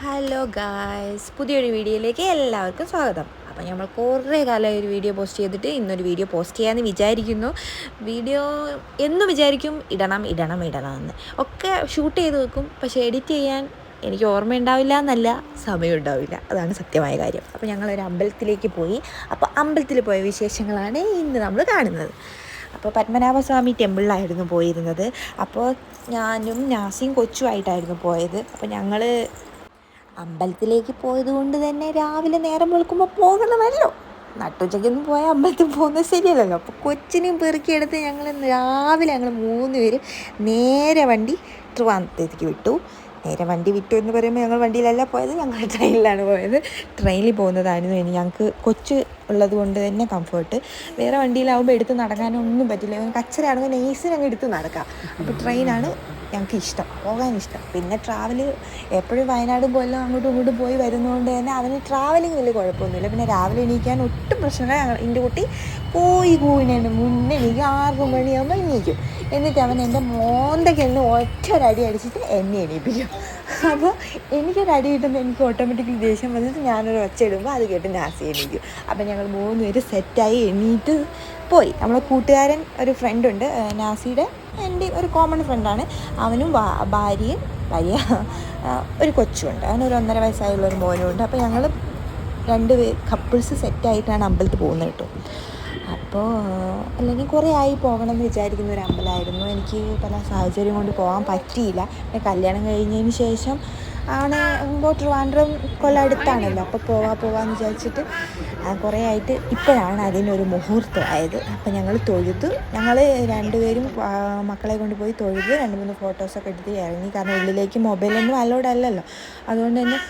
Hello guys പുതിയൊരു വീഡിയോയിലേക്ക് എല്ലാവർക്കും സ്വാഗതം. അപ്പോൾ നമ്മൾ കുറേ കാലമായി ഒരു വീഡിയോ പോസ്റ്റ് ചെയ്തിട്ട് ഇന്നൊരു വീഡിയോ പോസ്റ്റ് ചെയ്യാമെന്ന് വിചാരിക്കുന്നു. വീഡിയോ എന്ന് വിചാരിക്കും ഇടണം ഇടണം ഇടണം എന്ന് ഒക്കെ ഷൂട്ട് ചെയ്ത് വെക്കും പക്ഷേ എഡിറ്റ് ചെയ്യാൻ എനിക്ക് ഓർമ്മയുണ്ടാവില്ല എന്നല്ല സമയം ഉണ്ടാവില്ല. അതാണ് സത്യമായ കാര്യം. അപ്പോൾ ഞങ്ങളൊരു അമ്പലത്തിലേക്ക് പോയി. അപ്പോൾ അമ്പലത്തിൽ പോയ വിശേഷങ്ങളാണ് ഇന്ന് നമ്മൾ കാണുന്നത്. അപ്പോൾ പത്മനാഭസ്വാമി ടെമ്പിളിലായിരുന്നു പോയിരുന്നത്. അപ്പോൾ ഞാനും നാസിയും കൊച്ചുമായിട്ടായിരുന്നു പോയത്. അപ്പോൾ ഞങ്ങൾ അമ്പലത്തിലേക്ക് പോയത് കൊണ്ട് തന്നെ രാവിലെ നേരം വെളുക്കുമ്പോൾ പോകണമല്ലോ. നട്ടുച്ചയ്ക്കൊന്നും പോയാൽ അമ്പലത്തിൽ പോകുന്നത് ശരിയല്ലല്ലോ. അപ്പോൾ കൊച്ചിനെയും പെറുക്കിയെടുത്ത് ഞങ്ങൾ രാവിലെ ഞങ്ങൾ മൂന്ന് പേര് നേരെ വണ്ടി ട്രിവാന്തത്തേക്ക് വിട്ടു. നേരെ വണ്ടി വിട്ടു എന്ന് പറയുമ്പോൾ ഞങ്ങൾ വണ്ടിയിലല്ല പോയത് ഞങ്ങൾ ട്രെയിനിലാണ് പോയത്. ട്രെയിനിൽ പോകുന്നതായിരുന്നു. ഇനി ഞങ്ങൾക്ക് കൊച്ച് ഉള്ളത് കൊണ്ട് തന്നെ കംഫർട്ട് വേറെ വണ്ടിയിലാവുമ്പോൾ എടുത്ത് നടക്കാനൊന്നും പറ്റില്ല. കച്ചരയാണെങ്കിൽ നെയ്സിന് അങ്ങ് എടുത്ത് നടക്കാം. അപ്പോൾ ട്രെയിനാണ് ഞങ്ങൾക്ക് ഇഷ്ടം. പോകാൻ ഇഷ്ടം. പിന്നെ ട്രാവൽ എപ്പോഴും വയനാട് പോലും അങ്ങോട്ടും ഇങ്ങോട്ടും പോയി വരുന്നതുകൊണ്ട് തന്നെ അവന് ട്രാവലിംഗ് വലിയ കുഴപ്പമൊന്നുമില്ല പിന്നെ രാവിലെ എണീക്കാൻ ഒട്ടും പ്രശ്നമില്ല. എന്റെ കുട്ടി പോയി പോയിനാണ് മുന്നേ എനിക്ക് ആറ് മണിയാകുമ്പോൾ എണീക്കും. എന്നിട്ട് അവൻ എന്റെ മോന്തയ്ക്ക് എന്നെ ഒറ്റ ഒരു അടി അടിച്ചിട്ട് എന്നെ എണീപ്പിക്കും. അപ്പോൾ എനിക്കൊരു അടി കിട്ടുമ്പോൾ എനിക്ക് ഓട്ടോമാറ്റിക്കലി ദേഷ്യം വന്നിട്ട് ഞാനൊരു ഒച്ച ഇടുമ്പോൾ അത് കേട്ട് നാസി എണീക്കും. അപ്പം ഞങ്ങൾ മൂന്ന് പേര് സെറ്റായി എണീറ്റ് പോയി. നമ്മളെ കൂട്ടുകാരൻ ഒരു ഫ്രണ്ടുണ്ട് നാസിയുടെ എന്റെ ഒരു കോമൺ ഫ്രണ്ടാണ് അവനും ഭാര്യയും ഭാര്യ ഒരു കൊച്ചുണ്ട്. അവനൊരു ഒന്നര വയസ്സായുള്ള ഒരു മോനുണ്ട് അപ്പോൾ ഞങ്ങൾ രണ്ട് കപ്പിൾസ് സെറ്റായിട്ടാണ് അമ്പലത്തിൽ പോകുന്നത് കേട്ടോ. അപ്പോൾ അല്ലെങ്കിൽ കുറേ ആയി പോകണം എന്ന് വിചാരിക്കുന്ന ഒരു അമ്പലമായിരുന്നു. എനിക്ക് പല സാഹചര്യം കൊണ്ട് പോകാൻ പറ്റിയില്ല. പിന്നെ കല്യാണം കഴിഞ്ഞതിന് ശേഷം ആണ് ഇങ്ങോട്ട് ട്രിവാൻഡ്രം കൊല്ലം അടുത്താണല്ലോ. അപ്പോൾ പോവാ പോവാന്ന് വിചാരിച്ചിട്ട് കുറേ ആയിട്ട് ഇപ്പോഴാണ് അതിനൊരു മുഹൂർത്തമായത്. അപ്പോൾ ഞങ്ങൾ തൊഴുത്. ഞങ്ങൾ രണ്ടുപേരും മക്കളെ കൊണ്ടുപോയി തൊഴുത് രണ്ട് മൂന്ന് ഫോട്ടോസൊക്കെ എടുത്ത് ഇറങ്ങി. കാരണം ഉള്ളിലേക്ക് മൊബൈലൊന്നും അലോഡ് അല്ലല്ലോ. അതുകൊണ്ട് തന്നെ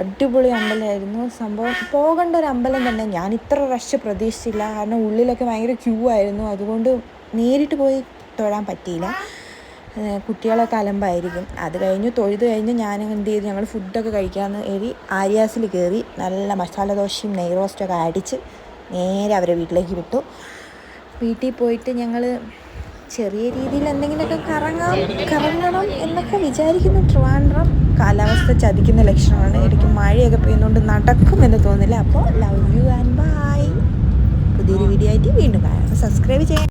അടിപൊളി അമ്പലമായിരുന്നു. സംഭവം പോകേണ്ട ഒരു അമ്പലം തന്നെ ഞാൻ ഇത്ര റഷ് പ്രതീക്ഷിച്ചില്ല. കാരണം ഉള്ളിലൊക്കെ ഭയങ്കര ക്യൂ ആയിരുന്നു. അതുകൊണ്ട് നേരിട്ട് പോയി തൊഴാൻ പറ്റിയില്ല. കുട്ടികളൊക്കെ അലമ്പായിരിക്കും. അത് കഴിഞ്ഞ് തൊഴുത് കഴിഞ്ഞ് ഞാൻ എന്ത് ചെയ്തു? ഞങ്ങൾ ഫുഡൊക്കെ കഴിക്കാമെന്ന് കയറി ആര്യാസിൽ കയറി നല്ല മസാല ദോശയും നെയ് റോസ്റ്റൊക്കെ അടിച്ച് നേരെ അവരെ വീട്ടിലേക്ക് വിട്ടു. വീട്ടിൽ പോയിട്ട് ഞങ്ങൾ ചെറിയ രീതിയിൽ എന്തെങ്കിലുമൊക്കെ കറങ്ങാം കറങ്ങണം എന്നൊക്കെ വിചാരിക്കുന്ന ട്രിവാൻഡ്രം കാലാവസ്ഥ ചതിക്കുന്ന ലക്ഷണമാണ്. എനിക്ക് മഴയൊക്കെ പെയ്യുന്നതുകൊണ്ട് നടക്കുമെന്ന് തോന്നില്ല. അപ്പോൾ ലവ് യു ആൻഡ് ബൈ. പുതിയൊരു വീഡിയോ ആയിട്ട് വീണ്ടും കാണാം. സബ്സ്ക്രൈബ് ചെയ്യാം